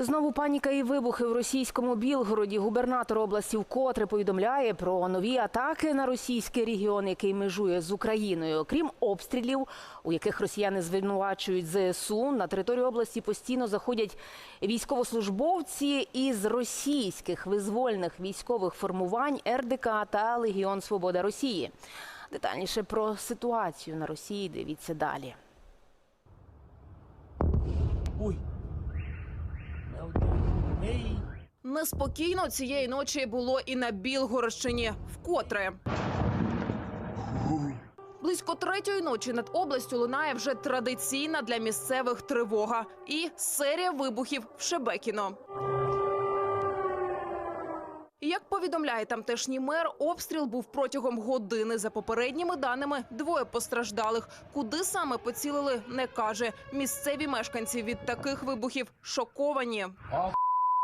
Знову паніка і вибухи в російському Білгороді. Губернатор області вкотре повідомляє про нові атаки на російський регіон, який межує з Україною. Крім обстрілів, у яких росіяни звинувачують ЗСУ, на територію області постійно заходять військовослужбовці із російських визвольних військових формувань РДК та Легіон Свобода Росії. Детальніше про ситуацію на Росії дивіться далі. Ой. Неспокійно цієї ночі було і на Білгородщині. Вкотре. Близько третьої ночі над областю лунає вже традиційна для місцевих тривога і серія вибухів в Шебекіно. Як повідомляє тамтешній мер, обстріл був протягом години. За попередніми даними, двоє постраждалих. Куди саме поцілили, не каже. Місцеві мешканці від таких вибухів шоковані.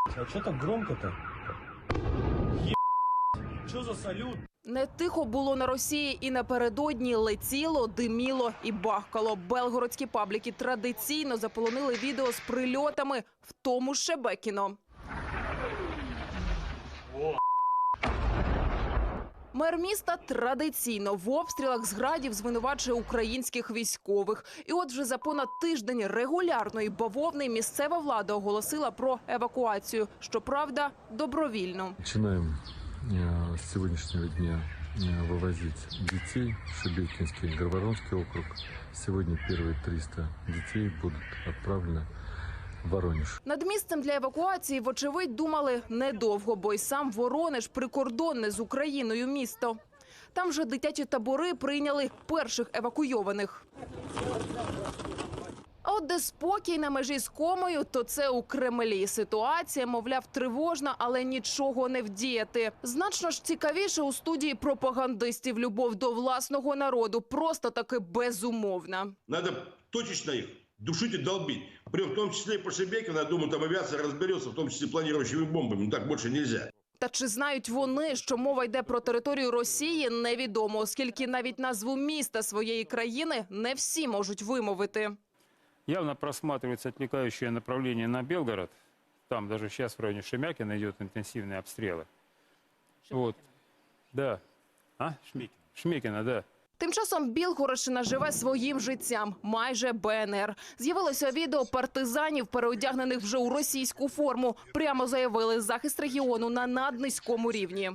А что так громко-то? Что за салют? Не тихо було на Росії і напередодні летіло, диміло і бахкало. Белгородські пабліки традиційно заполонили відео з прильотами, в тому ж Шебекіно. Мер міста традиційно в обстрілах з градів звинувачує українських військових. І от вже за понад тиждень регулярної бавовни місцева влада оголосила про евакуацію. Щоправда, добровільно. Начинаем э, с сегодняшнего дня э, вывозить детей в Шебекинский, Горворонский округ. Сегодня первые 300 детей будут отправлены в Воронеж. Над місцем для евакуації, вочевидь, думали недовго, бо й сам Воронеж прикордонне з Україною місто. Там вже дитячі табори прийняли перших евакуйованих. А от де спокій на межі з комою, то це у Кремлі. Ситуація, мовляв, тривожна, але нічого не вдіяти. Значно ж цікавіше у студії пропагандистів любов до власного народу, просто таки безумовна. Надо точечно их душить и долбить. Причем в том числе и по Шебекину, я думаю, там авиация разберется, в том числе планирующими бомбами. Ну так больше нельзя. Та чи знають вони, що мова йде про територію Росії, невідомо, оскільки навіть назву міста своєї країни не всі можуть вимовити. Явно просматривается отвлекающее направление на Белгород. Там даже сейчас в районе Шемякина идет интенсивные обстрелы. Вот. Да. А? Шмекина. Шмекина, да. Тим часом Білгородщина живе своїм життям, майже БНР. З'явилося відео партизанів, переодягнених вже у російську форму. Прямо заявили захист регіону на наднизькому рівні.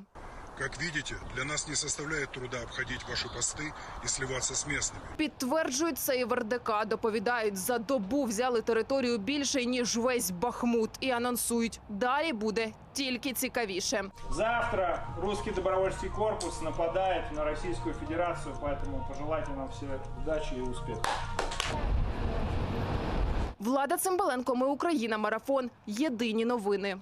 Как видите, для нас не составляет труда обходить ваши посты и сливаться с местными. Підтверджують це і в РДК. Доповідають, за добу взяли територію більше ніж весь Бахмут, і анонсують, далі буде тільки цікавіше. Завтра русский добровольческий корпус нападает на Российскую Федерацию, поэтому пожелайте нам все удачи и успехов. Влада Цимбаленко, ми Україна. Марафон. Єдині новини.